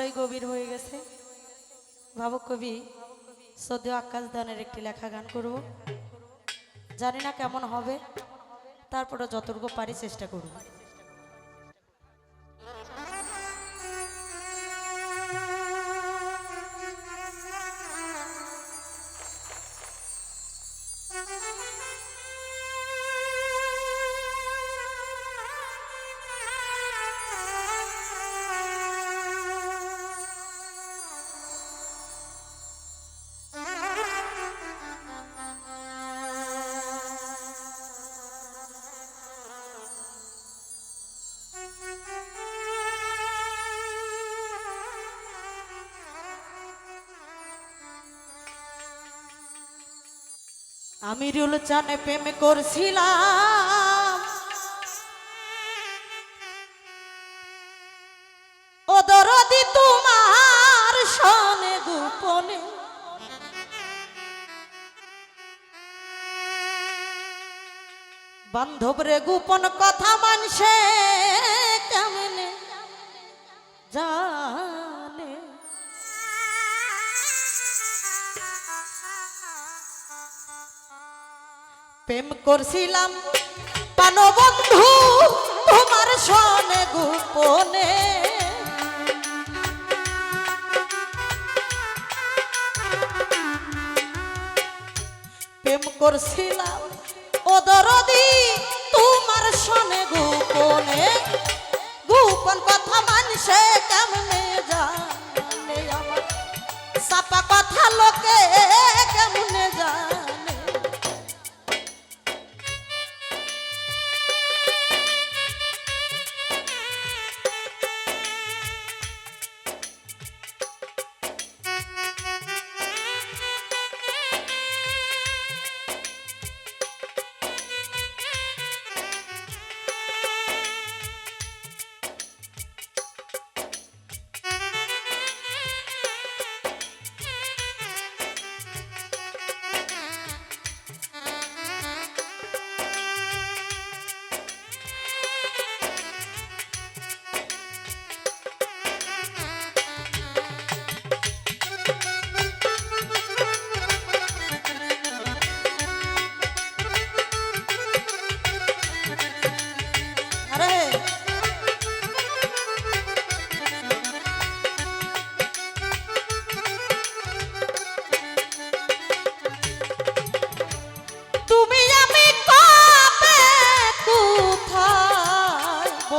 ভালোই গভীর হয়ে গেছে। ভাবুক কবি সদ্য আকাশ দানের একটি লেখা গান করব। জানি না কেমন হবে তারপরে যতটুকু পারি চেষ্টা করব। আমি রুল চানে প্রেম করছিলাম। ও দরদি তোমার সনে গোপনে। বান্ধব রে গোপন কথা মানছে কেমনে? জানে প্রেম করছিলাম। পানবন্ধু তোমার সনে গোপনে। প্রেম করছিলাম, ও দরদি, তোমার সনে গোপনে। গোপন কথা মানছে কেমনে জানে আমার? সাপা কথা লোকে কেমনে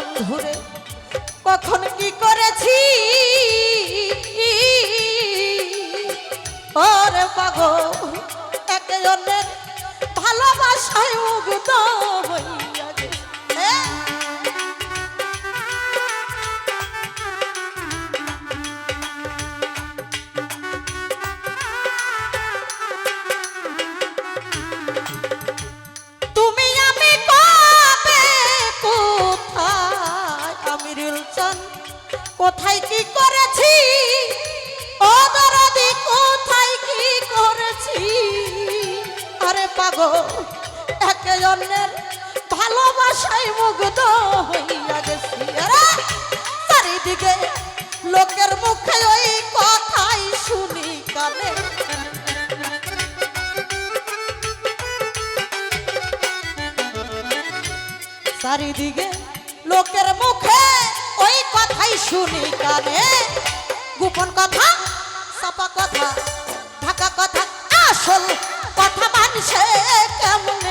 বন্ধুরে কখন কি করেছি? ওরে পাগল একে অন্যের ভালোবাসায় মুগ্ধ হইয়া আরে একে অন্যের ভালোবাসায় মুগ্ধ হইয়া গেছি। চারিদিকে লোকের মুখে ওই কথাই শুনি কানে। চারিদিকে লোকের মুখে ওই কথাই শুনি কানে। গোপন কথা সাপা কথা, ঢাকা কথা, আসল কেমন কেমনে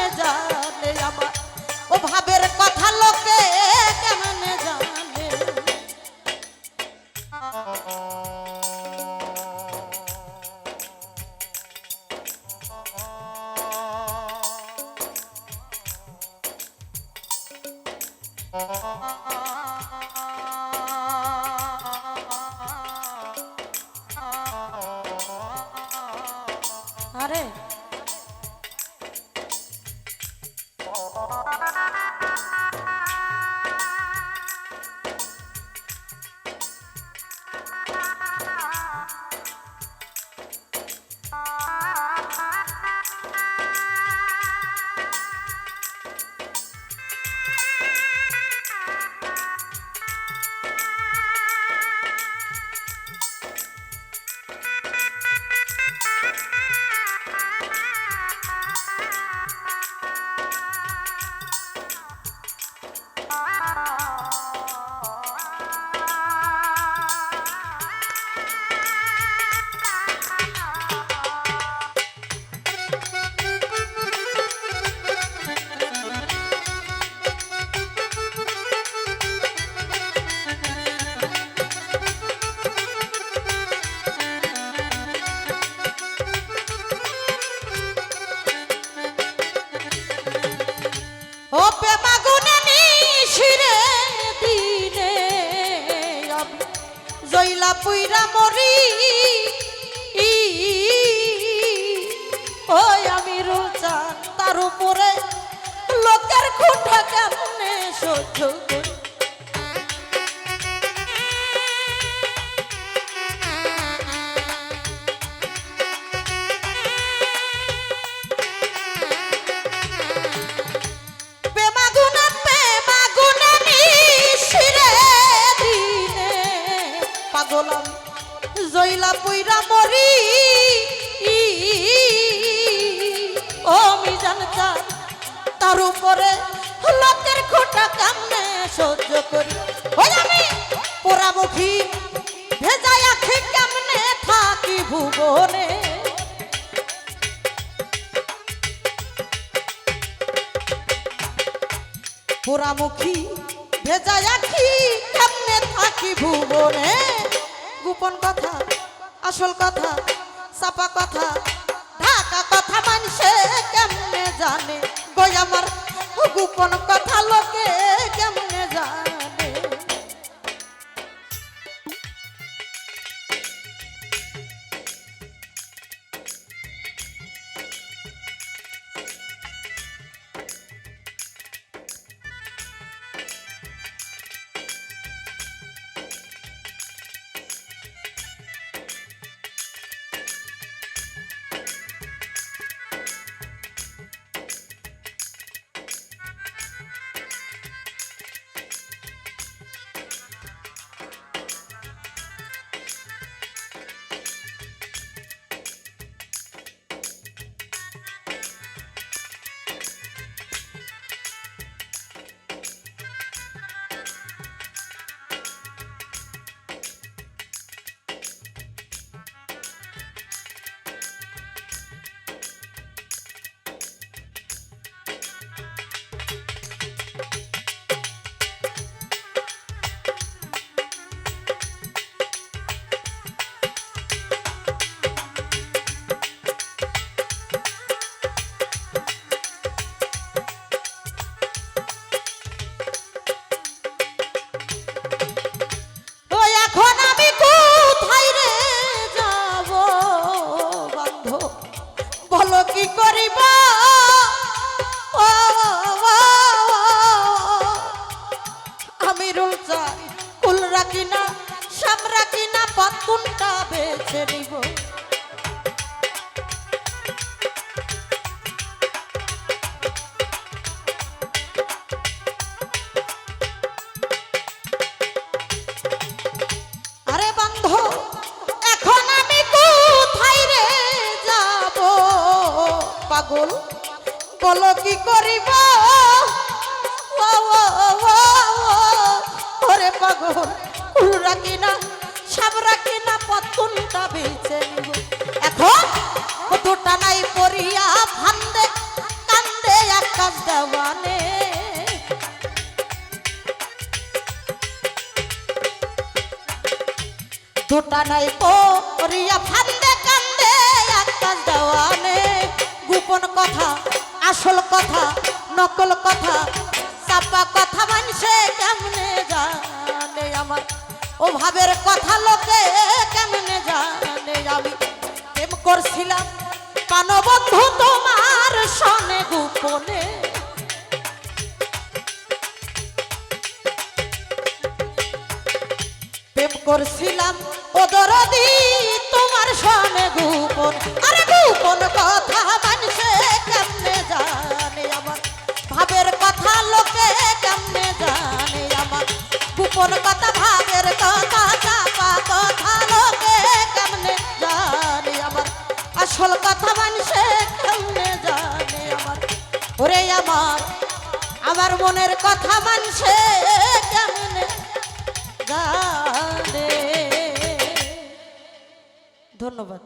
পুইরা মরি। ওই আমি রোজা তার উপরে। লোকের খুঁটা কেমনে সহ্য করি? ভুবনে পোড়ামুখী ভেজাই আখি কেমনে থাকি ভুবনে? গোপন কথা, আসল কথা, চাপা কথা, ঢাকা কথা মানুষে কেমনে জানে? গই আমার গোপন কথা লোকে? পাগল? বলো কি করিব? ওরে পাগল কুল রাখি না সাব রাখি না এখন কতটা নাই পড়িয়া ফান্দে কান্দে আকাশ দেওয়ানে। দুটা নাই পরিয়া ফান্দে গোপন কথা, আসল কথা, নকল কথা, চাপা কথা মানুষে কেমনে জানে আমার? ও ভাবের কথা লোকে কেমনে জানে? আমি প্রেম করছিলাম প্রাণবন্ধু তোমার সনে গোপনে? প্রেম করছিলাম ওদরদি তোমার সনে গোপন। আরে গোপন কথা মানুষে কেমনে জানে আমার? ভাবের কথা লোকে কেমনে জানে আমার? গোপন কথা, ভাবের কথা, চাপা কথা লোকে কেমনে জানে আমার? আসল কথা মানুষে কেমনে জানে আমার? ওরে আমার আমার মনের কথা মানুষে কেমনে জানে? ধন্যবাদ।